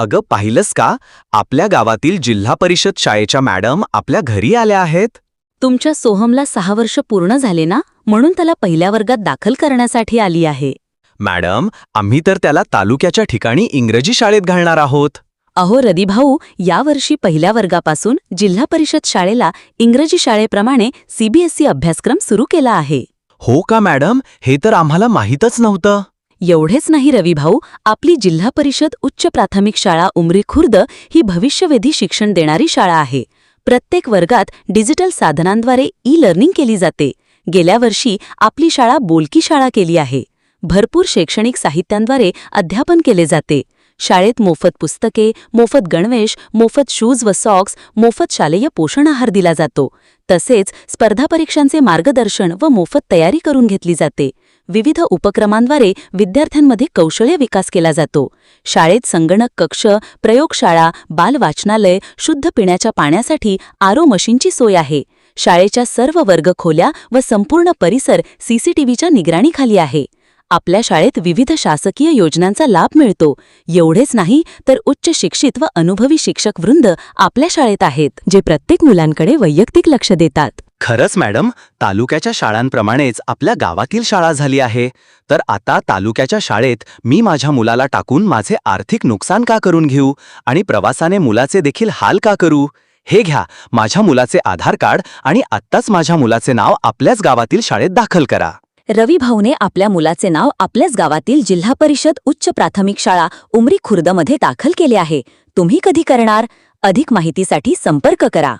अगं पाहिलंस का? आपल्या गावातील जिल्हा परिषद शाळेच्या मॅडम आपल्या घरी आल्या आहेत. तुमच्या सोहमला सहा वर्ष पूर्ण झाले ना? म्हणून त्याला पहिल्या वर्गात दाखल करण्यासाठी आली आहे. मॅडम आम्ही तर त्याला तालुक्याच्या ठिकाणी इंग्रजी शाळेत घालणार आहोत. अहो रदी भाऊ यावर्षी पहिल्या वर्गापासून जिल्हा परिषद शाळेला इंग्रजी शाळेप्रमाणे सीबीएसई अभ्यासक्रम सुरू केला आहे. हो का मॅडम? हे तर आम्हाला माहीतच नव्हतं. एवढेच नाही रवी भाऊ आपली जिल्हा परिषद उच्च प्राथमिक शाळा उमरी खुर्द ही भविष्यवेधी शिक्षण देणारी शाळा आहे. प्रत्येक वर्गात डिजिटल साधनांद्वारे ई लर्निंग केली जाते. गेल्या वर्षी आपली शाळा बोलकी शाळा केली आहे. भरपूर शैक्षणिक साहित्यांद्वारे अध्यापन केले जाते. शाळेत मोफत पुस्तके मोफत गणवेश मोफत शूज व सॉक्स मोफत शालेय पोषण आहार दिला जातो. तसेच स्पर्धा परीक्षांचे मार्गदर्शन व मोफत तयारी करून घेतली जाते. विविध उपक्रमांद्वारे विद्यार्थ्यांमध्ये कौशल्य विकास केला जातो. शाळेत संगणक कक्ष प्रयोगशाळा बाल वाचनालय शुद्ध पिण्याच्या पाण्यासाठी आरो मशीनची सोय आहे. शाळेच्या सर्व वर्गखोल्या व संपूर्ण परिसर सीसीटीव्हीच्या निगराणीखाली आहे. आपल्या शाळेत विविध शासकीय योजनांचा लाभ मिळतो. एवढेच नाही तर उच्च शिक्षित व अनुभवी शिक्षक वृंद आपल्या शाळेत आहेत जे प्रत्येक मुलांकडे वैयक्तिक लक्ष देतात. खरंच मॅडम तालुक्याच्या शाळांप्रमाणेच आपल्या गावातील शाळा झाली आहे. तर आता तालुक्याच्या शाळेत मी माझ्या मुलाला टाकून माझे आर्थिक नुकसान का करून घेऊ? आणि प्रवासाने मुलाचे देखील हाल का करू? हे घ्या माझ्या मुलाचे आधार कार्ड आणि आत्ताच माझ्या मुलाचे नाव आपल्याच गावातील शाळेत दाखल करा. रवी भाऊने आपल्या मुलाचे नाव आपल्याच गावातील जिल्हा परिषद उच्च प्राथमिक शाळा उमरी खुर्दमध्ये दाखल केले आहे. तुम्ही कधी करणार? अधिक माहितीसाठी संपर्क करा.